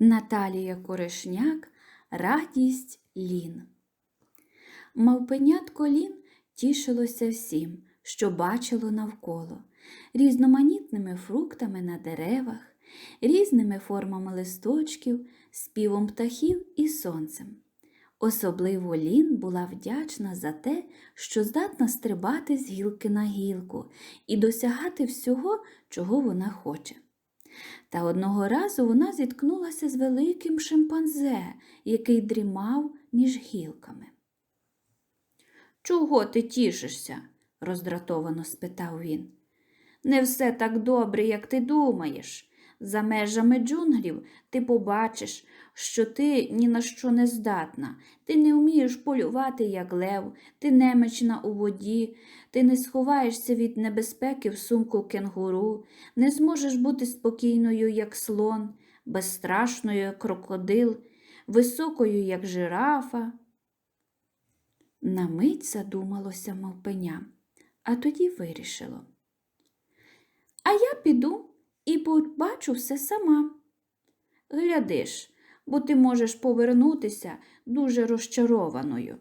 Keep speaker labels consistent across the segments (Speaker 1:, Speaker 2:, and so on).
Speaker 1: Наталія Корешняк Радість Лін. Мавпенятко Лін тішилося всім, що бачило навколо, різноманітними фруктами на деревах, різними формами листочків, співом птахів і сонцем. Особливо Лін була вдячна за те, що здатна стрибати з гілки на гілку і досягати всього, чого вона хоче. Та одного разу вона зіткнулася з великим шимпанзе, який дрімав між гілками. Чого ти тішишся? роздратовано спитав він. Не все так добре, як ти думаєш. За межами джунглів. Ти побачиш, що ти ні на що не здатна, ти не вмієш полювати, як лев, ти немічна у воді, ти не сховаєшся від небезпеки в сумку кенгуру, не зможеш бути спокійною, як слон, безстрашною, як крокодил, високою, як жирафа. На мить задумалося мавпеня, а тоді вирішило. А я піду і побачу все сама. Глядиш, бо ти можеш повернутися дуже розчарованою,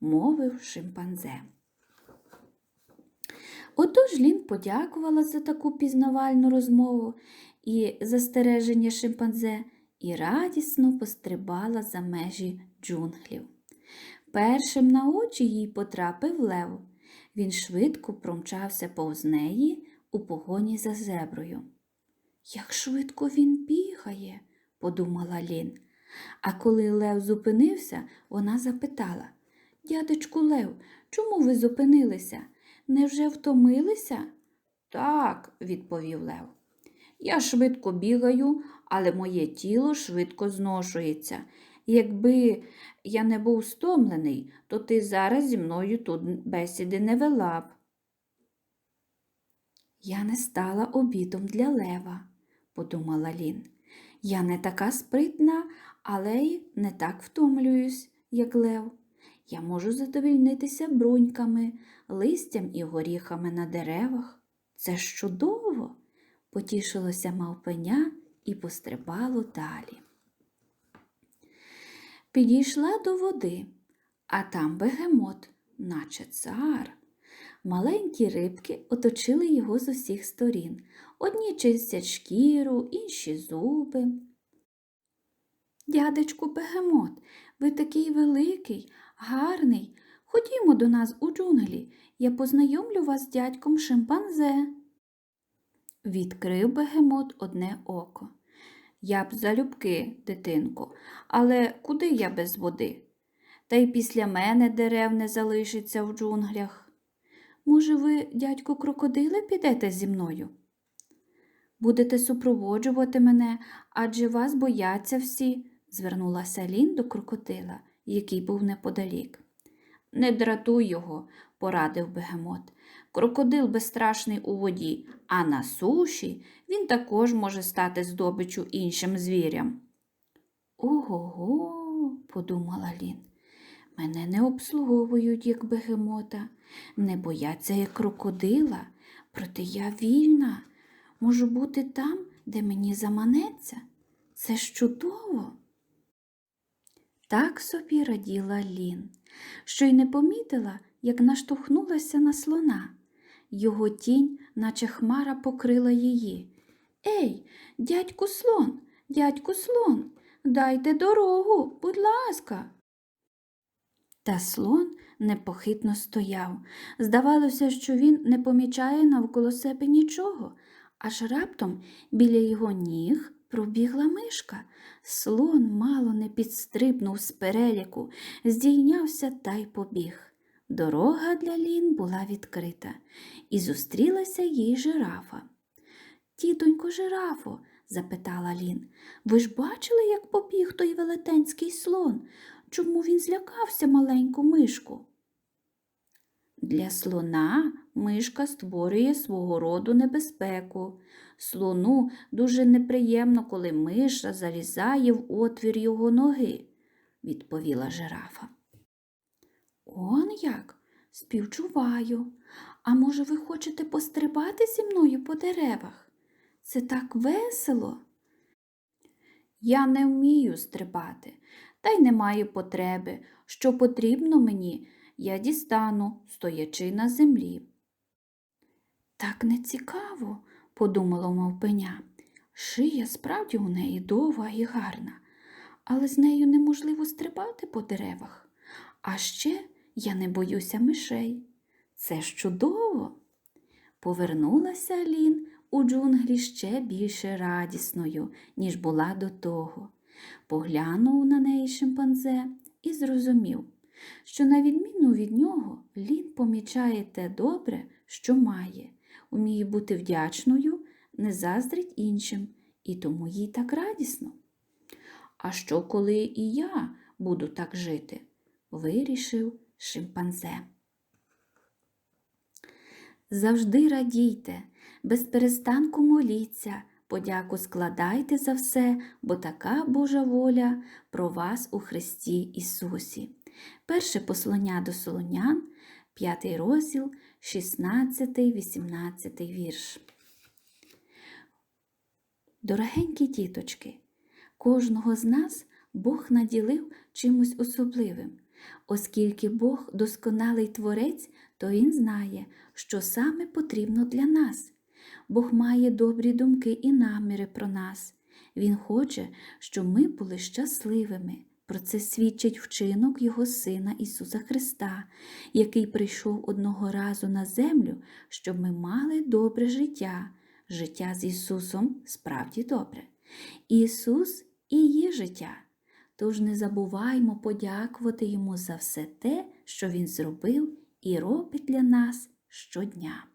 Speaker 1: мовив шимпанзе. Отож Лін подякувала за таку пізнавальну розмову і застереження шимпанзе і радісно пострибала за межі джунглів. Першим на очі їй потрапив лев. Він швидко промчався повз неї у погоні за зеброю. Як швидко він бігає, подумала Лін. А коли Лев зупинився, вона запитала Дядечку Лев, чому ви зупинилися? Невже втомилися? Так, відповів Лев. Я швидко бігаю, але моє тіло швидко зношується. Якби я не був стомлений, то ти зараз зі мною тут бесіди не вела б. Я не стала обідом для лева, подумала Лін. Я не така спритна, але й не так втомлююсь, як лев. Я можу задовільнитися бруньками, листям і горіхами на деревах. Це ж чудово, потішилося мавпеня і пострибало далі. Підійшла до води, а там бегемот, наче цар. Маленькі рибки оточили його з усіх сторін. Одні чистять шкіру, інші зуби. Дядечку бегемот, ви такий великий, гарний. Ходімо до нас у джунглі, я познайомлю вас з дядьком шимпанзе. Відкрив бегемот одне око. Я б залюбки, дитинко, але куди я без води? Та й після мене дерев не залишиться в джунглях. Може, ви, дядько крокодиле, підете зі мною? Будете супроводжувати мене, адже вас бояться всі, звернулася Лін до крокодила, який був неподалік. Не дратуй його, порадив бегемот. Крокодил безстрашний у воді, а на суші він також може стати здобичу іншим звірям. Ого, подумала Лін. Мене не обслуговують, як бегемота, не бояться, як крокодила, проте я вільна, можу бути там, де мені заманеться. Це ж чудово. Так собі раділа Лін, що й не помітила, як наштовхнулася на слона. Його тінь, наче хмара, покрила її. Ей, дядьку слон, дядьку слон, дайте дорогу, будь ласка. Та слон непохитно стояв. Здавалося, що він не помічає навколо себе нічого, аж раптом біля його ніг пробігла мишка. Слон мало не підстрибнув з переліку, здійнявся та й побіг. Дорога для Лін була відкрита, і зустрілася їй жирафа. Тітонько жирафо, запитала Лін, ви ж бачили, як побіг той велетенський слон? Чому він злякався маленьку мишку? Для слона мишка створює свого роду небезпеку. Слону дуже неприємно, коли миша залізає в отвір його ноги, відповіла жирафа. Он як? Співчуваю. А може, ви хочете пострибати зі мною по деревах? Це так весело. Я не вмію стрибати, та й не маю потреби. Що потрібно мені, я дістану, стоячи на землі. Так не цікаво, подумала мавпеня. Шия справді у неї довга і гарна, але з нею неможливо стрибати по деревах. А ще я не боюся мишей. Це ж чудово. Повернулася Лін у джунглі ще більше радісною, ніж була до того. Поглянув на неї шимпанзе і зрозумів, що, на відміну від нього, Лін помічає те добре, що має, уміє бути вдячною, не заздрить іншим, і тому їй так радісно. А що, коли і я буду так жити? вирішив шимпанзе. Завжди радійте, без перестанку моліться, подяку складайте за все, бо така Божа воля про вас у Христі Ісусі. Перше послання до Солонян, 5 розділ, 16-18 вірш. Дорогенькі діточки, кожного з нас Бог наділив чимось особливим. Оскільки Бог досконалий творець, то Він знає, що саме потрібно для нас. Бог має добрі думки і наміри про нас. Він хоче, щоб ми були щасливими. Про це свідчить вчинок Його Сина Ісуса Христа, який прийшов одного разу на землю, щоб ми мали добре життя. Життя з Ісусом справді добре. Ісус і є життя. Тож не забуваймо подякувати Йому за все те, що Він зробив і робить для нас щодня.